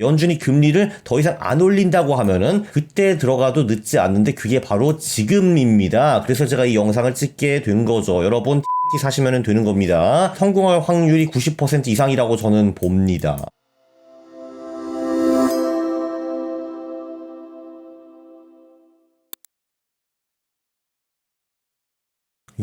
연준이 금리를 더 이상 안 올린다고 하면은 그때 들어가도 늦지 않는데 그게 바로 지금입니다. 그래서 제가 이 영상을 찍게 된 거죠. 여러분 T 사시면 되는 겁니다. 성공할 확률이 90% 이상이라고 저는 봅니다.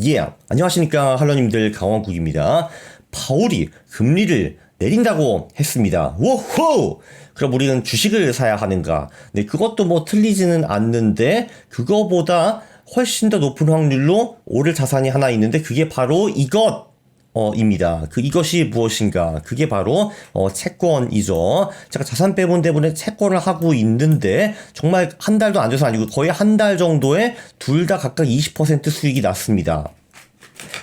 예, yeah. 안녕하십니까 할로님들 강원국입니다. 파월이 금리를 내린다고 했습니다. 워호! 그럼 우리는 주식을 사야 하는가? 네, 그것도 뭐 틀리지는 않는데 그거보다 훨씬 더 높은 확률로 오를 자산이 하나 있는데 그게 바로 이것 어, 입니다. 그 이것이 무엇인가? 그게 바로 어, 채권이죠. 제가 자산 배분 때문에 채권을 하고 있는데 정말 한 달도 안 돼서 아니고 거의 한 달 정도에 둘 다 각각 20% 수익이 났습니다.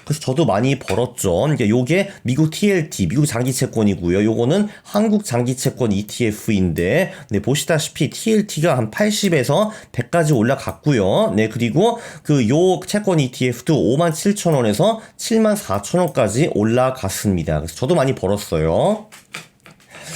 그래서 저도 많이 벌었죠. 그러니까 요게 미국 TLT, 미국 장기 채권이고요. 요거는 한국 장기 채권 ETF인데, 네, 보시다시피 TLT가 한 80에서 100까지 올라갔고요. 네, 그리고 그 요 채권 ETF도 5만 7천 원에서 7만 4천 원까지 올라갔습니다. 그래서 저도 많이 벌었어요.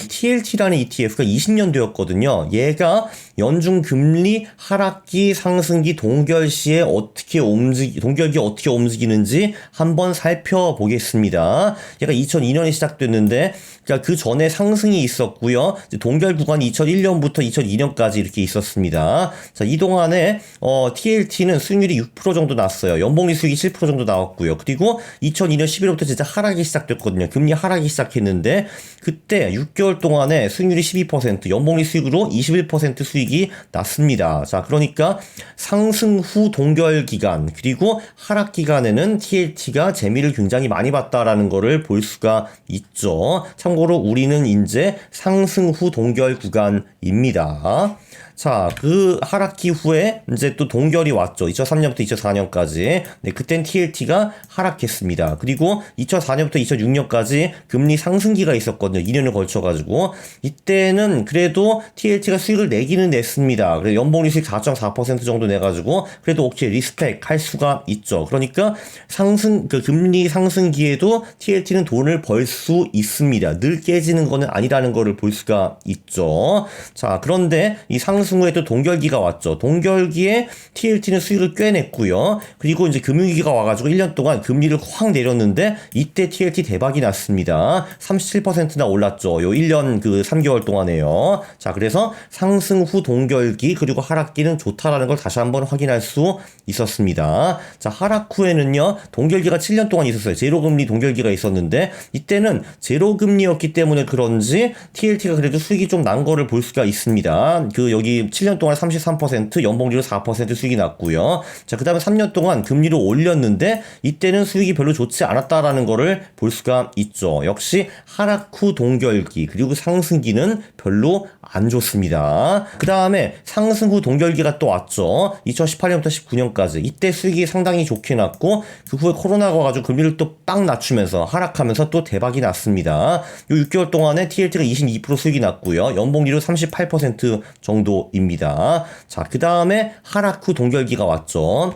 TLT라는 ETF가 20년도였거든요. 얘가 연중 금리 하락기 상승기 동결시에 어떻게 움직이 동결기 어떻게 움직이는지 한번 살펴보겠습니다. 얘가 2002년에 시작됐는데 그러니까 그 전에 상승이 있었고요. 동결 구간이 2001년부터 2002년까지 이렇게 있었습니다. 자, 이 동안에 어, TLT는 수익률이 6% 정도 났어요. 연봉리 수익이 7% 정도 나왔고요. 그리고 2002년 11월부터 진짜 하락이 시작됐거든요. 금리 하락이 시작했는데 그때 6개월 동안에 수익률이 12%, 연봉리 수익으로 21% 수익 이 났습니다. 자, 그러니까 상승 후 동결 기간 그리고 하락 기간에는 TLT가 재미를 굉장히 많이 봤다라는 거를 볼 수가 있죠. 참고로 우리는 이제 상승 후 동결 구간입니다. 자, 그 하락기 후에 이제 또 동결이 왔죠. 2003년부터 2004년까지. 네, 그땐 TLT가 하락했습니다. 그리고 2004년부터 2006년까지 금리 상승기가 있었거든요. 2년을 걸쳐가지고. 이때는 그래도 TLT가 수익을 내기는 냈습니다. 그래서 연봉리 수익 4.4% 정도 내가지고 그래도 오케이 리스펙 할 수가 있죠. 그러니까 상승, 그 금리 상승기에도 TLT는 돈을 벌 수 있습니다. 늘 깨지는 거는 아니라는 거를 볼 수가 있죠. 자, 그런데 이 상승 또 동결기가 왔죠. 동결기에 TLT는 수익을 꽤 냈고요. 그리고 이제 금융위기가 와가지고 1년 동안 금리를 확 내렸는데 이때 TLT 대박이 났습니다. 37%나 올랐죠. 요 1년 그 3개월 동안에요. 자, 그래서 상승 후 동결기 그리고 하락기는 좋다라는 걸 다시 한번 확인할 수 있었습니다. 자, 하락 후에는요. 동결기가 7년 동안 있었어요. 제로금리 동결기가 있었는데 이때는 제로금리였기 때문에 그런지 TLT가 그래도 수익이 좀 난 거를 볼 수가 있습니다. 그 여기 7년 동안 33% 연봉리로 4% 수익이 났고요. 자, 그 다음에 3년 동안 금리를 올렸는데 이때는 수익이 별로 좋지 않았다라는 거를 볼 수가 있죠. 역시 하락 후 동결기 그리고 상승기는 별로 안 좋습니다. 그 다음에 상승 후 동결기가 또 왔죠. 2018년부터 19년까지 이때 수익이 상당히 좋게 났고 그 후에 코로나가 와가지고 금리를 또 빵 낮추면서 하락하면서 또 대박이 났습니다. 요 6개월 동안에 TLT가 22% 수익이 났고요. 연봉리로 38% 정도 입니다. 자, 그 다음에 후 동결기가 왔죠.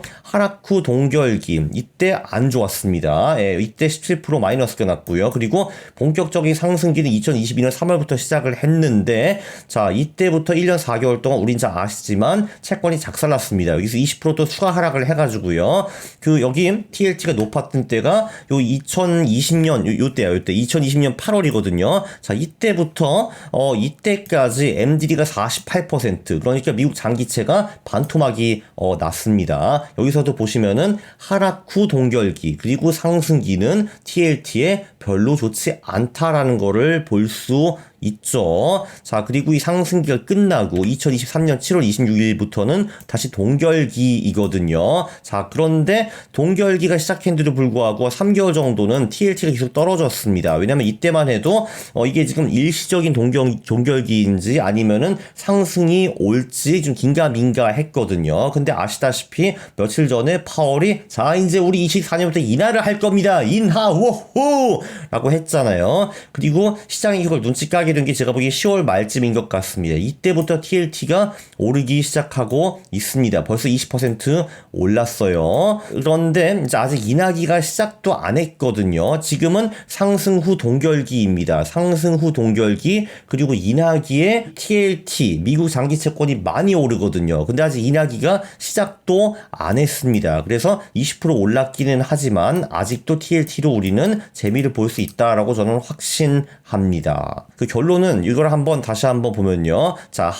후 동결기. 이때 안 좋았습니다. 예, 이때 17% 마이너스가 났고요. 그리고 본격적인 상승기는 2022년 3월부터 시작을 했는데, 자, 이때부터 1년 4개월 동안 우린 잘 아시지만 채권이 작살났습니다. 여기서 20%또 추가 하락을 해가지고요. 그, 여기 TLT가 높았던 때가 요 2020년, 요, 요 때야, 요 때. 2020년 8월이거든요. 자, 이때부터, 어, 이때까지 MDD가 48%, 10% 그러니까 미국 장기채가 반토막이 어, 났습니다. 여기서도 보시면은 하락 후 동결기 그리고 상승기는 TLT에 별로 좋지 않다라는 거를 볼수 있죠. 자, 그리고 이 상승기가 끝나고 2023년 7월 26일부터는 다시 동결기이거든요. 자, 그런데 동결기가 시작했는데도 불구하고 3개월 정도는 TLT가 계속 떨어졌습니다. 왜냐면 이때만 해도 어, 이게 지금 일시적인 동결, 동결기인지 아니면은 상승이 올지 좀 긴가민가 했거든요. 근데 아시다시피 며칠 전에 파월이 자, 이제 우리 24년부터 인하를 할 겁니다. 인하, 호호! 라고 했잖아요. 그리고 시장이 이걸 눈치 까게 시작이 된 게 제가 보기에 10월 말쯤인 것 같습니다. 이때부터 TLT가 오르기 시작하고 있습니다. 벌써 20% 올랐어요. 그런데 이제 아직 인하기가 시작도 안 했거든요. 지금은 상승 후 동결기입니다. 상승 후 동결기 그리고 인하기에 TLT 미국 장기 채권이 많이 오르거든요. 근데 아직 인하기가 시작도 안 했습니다. 그래서 20% 올랐기는 하지만 아직도 TLT로 우리는 재미를 볼 수 있다라고 저는 확신합니다. 그 결 론은 이걸 한번 다시 한번 보면요. 자,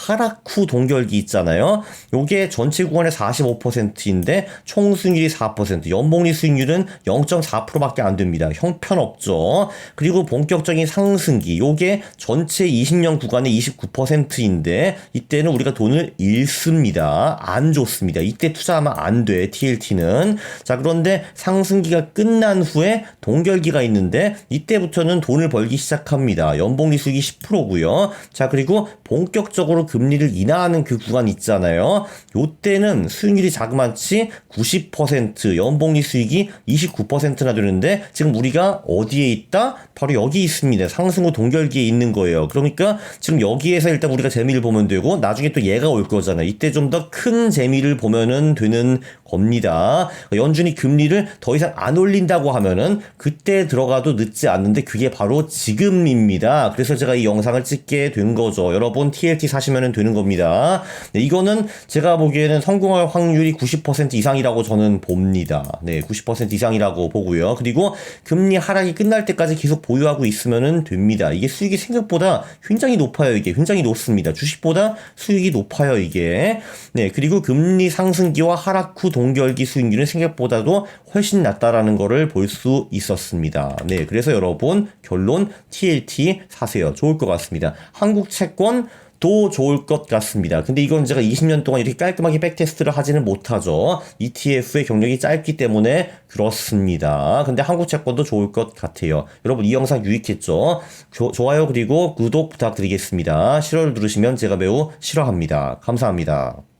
후 동결기 있잖아요. 요게 전체 구간의 45%인데 총 수익률이 4%, 연봉리 수익률은 0.4%밖에 안 됩니다. 형편없죠. 그리고 본격적인 상승기 요게 전체 20년 구간의 29%인데 이때는 우리가 돈을 잃습니다. 안 좋습니다. 이때 투자하면 안 돼. TLT는. 자, 그런데 상승기가 끝난 후에 동결기가 있는데 이때부터는 돈을 벌기 시작합니다. 연봉리 수익이 10%고요. 자, 그리고 본격적으로 금리를 인하하는 그 구간 있잖아요. 요때는 수익률이 자그마치 90%, 연봉리 수익이 29%나 되는데 지금 우리가 어디에 있다? 바로 여기 있습니다. 상승 후 동결기에 있는 거예요. 그러니까 지금 여기에서 일단 우리가 재미를 보면 되고 나중에 또 얘가 올 거잖아요. 이때 좀 더 큰 재미를 보면은 되는 겁니다. 연준이 금리를 더 이상 안 올린다고 하면은 그때 들어가도 늦지 않는데 그게 바로 지금입니다. 그래서 제가 이 영상을 찍게 된 거죠. 여러분 TLT 사시면 되는 겁니다. 네, 이거는 제가 보기에는 성공할 확률이 90% 이상이라고 저는 봅니다. 네, 90% 이상이라고 보고요. 그리고 금리 하락이 끝날 때까지 계속 보유하고 있으면 됩니다. 이게 수익이 생각보다 굉장히 높아요. 이게 굉장히 높습니다. 주식보다 수익이 높아요. 이게. 네, 그리고 금리 상승기와 하락 후 동 결기 수익률은 생각보다도 훨씬 낮다라는 거를 볼수 있었습니다. 네, 그래서 여러분 결론 TLT 사세요. 좋을 것 같습니다. 한국 채권 도 좋을 것 같습니다. 근데 이건 제가 20년 동안 이렇게 깔끔하게 백테스트를 하지는 못하죠. ETF의 경력이 짧기 때문에 그렇습니다. 근데 한국 채권도 좋을 것 같아요. 여러분 이 영상 유익했죠? 조, 좋아요 그리고 구독 부탁드리겠습니다. 싫어를 누르시면 제가 매우 싫어합니다. 감사합니다.